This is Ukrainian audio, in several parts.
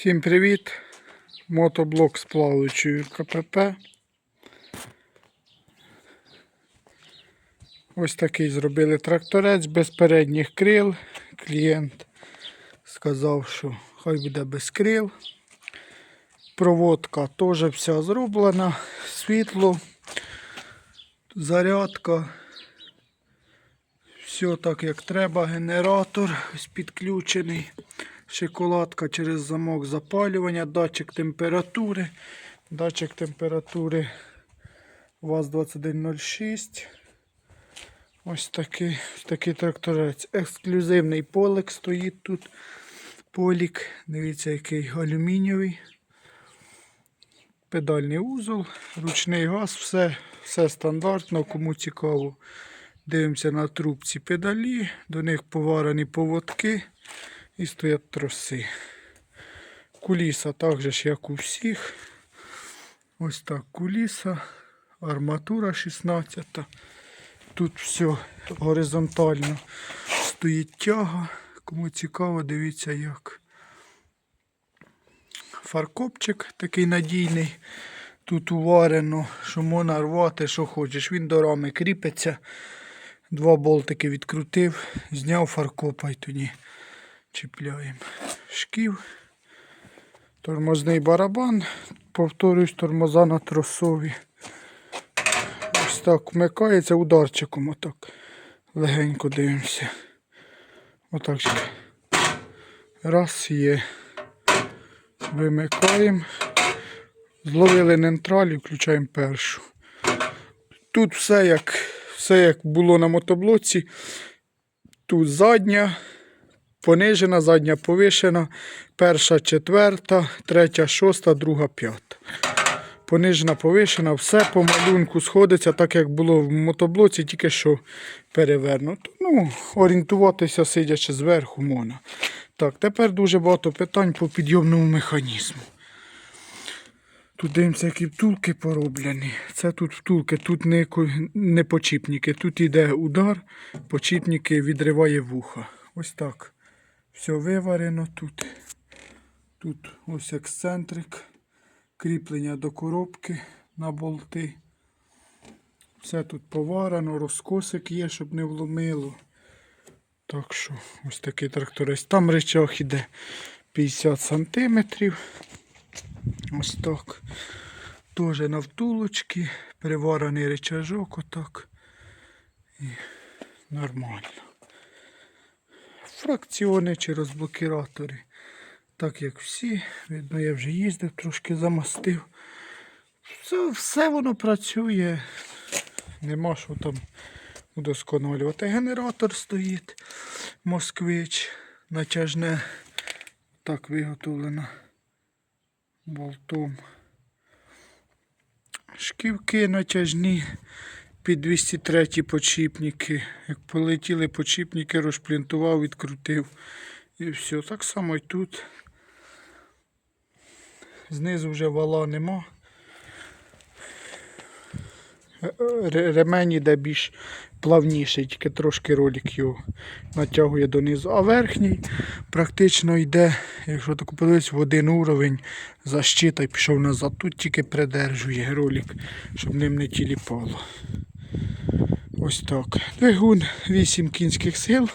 Всім привіт! Мотоблок з плаваючою КПП. Ось такий зробили тракторець без передніх крил. Клієнт сказав, що хай буде без крил. Проводка теж вся зроблена, світло, зарядка. Все так як треба, генератор підключений, шоколадка через замок запалювання, датчик температури. Датчик температури ВАЗ-2106. Ось такий, такий тракторець. Ексклюзивний полик стоїть тут. Полік. Дивіться, який алюмінієвий. Педальний узол, ручний газ, все, все стандартно, кому цікаво. Дивимося на трубці педалі, до них поварені поводки і стоять троси. Куліса так же ж, як у всіх. Ось так куліса, арматура 16. Тут все горизонтально стоїть тяга. Кому цікаво, дивіться як. Фаркопчик такий надійний. Тут уварено, що можна рвати, що хочеш. Він до рами кріпиться. Два болтики відкрутив, зняв фаркопа і тоді чіпляємо. Шків. Тормозний барабан. Повторюсь, тормоза на тросові. Ось так вмикається ударчиком. Отак. Легенько дивимося. Отак. Раз є. Вимикаємо. Зловили нейтраль і включаємо першу. Тут все як, все як було на мотоблоці. Тут задня, понижена, задня повишена, перша, четверта, третя, шоста, друга, п'ята. Понижена, повишена, все по малюнку сходиться, так як було в мотоблоці, тільки що перевернуто. Ну, орієнтуватися, сидячи зверху, можна. Так, тепер дуже багато питань по підйомному механізму. Тут дивимося, які втулки пороблені. Це тут втулки, тут не, не почіпники. Тут йде удар, почіпники відриває вуха. Ось так. Все виварено тут. Тут ось ексцентрик, кріплення до коробки на болти. Все тут поварено, розкосик є, щоб не вломило. Так що ось такий тракторець. Там речах іде 50 сантиметрів. Ось так. Теж на втулочки, приварений речажок отак. І нормально. Фракціони чи розблокіратори. Так як всі. Видно, я вже їздив, трошки замастив. Все, все воно працює. Нема що там удосконалювати. Генератор стоїть. Москвич натяжне. Так виготовлено болтом. Шківки натяжні під 203 почіпники. Як полетіли почіпники, розплінтував, відкрутив. І все. Так само і тут. Знизу вже вала нема. Ре- Ремень іде більш плавніший, тільки трошки ролик його натягує донизу. А верхній практично йде, якщо так подивитися, в один уровень защита і пішов назад. Тут тільки придержує ролик, щоб ним не тіліпало. Ось так. Двигун 8 кінських сил.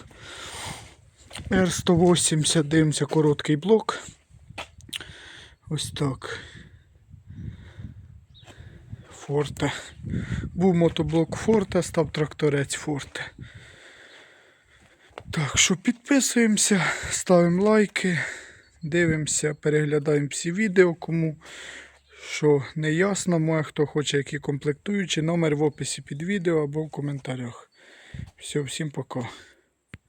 R180, дивимося, короткий блок. Ось так. Форте. Був мотоблок Форте, став тракторець Форте. Так що підписуємося, ставимо лайки, дивимося, переглядаємо всі відео, кому що не ясно, має хто хоче які комплектуючі, номер в описі під відео або в коментарях. Все, всім пока.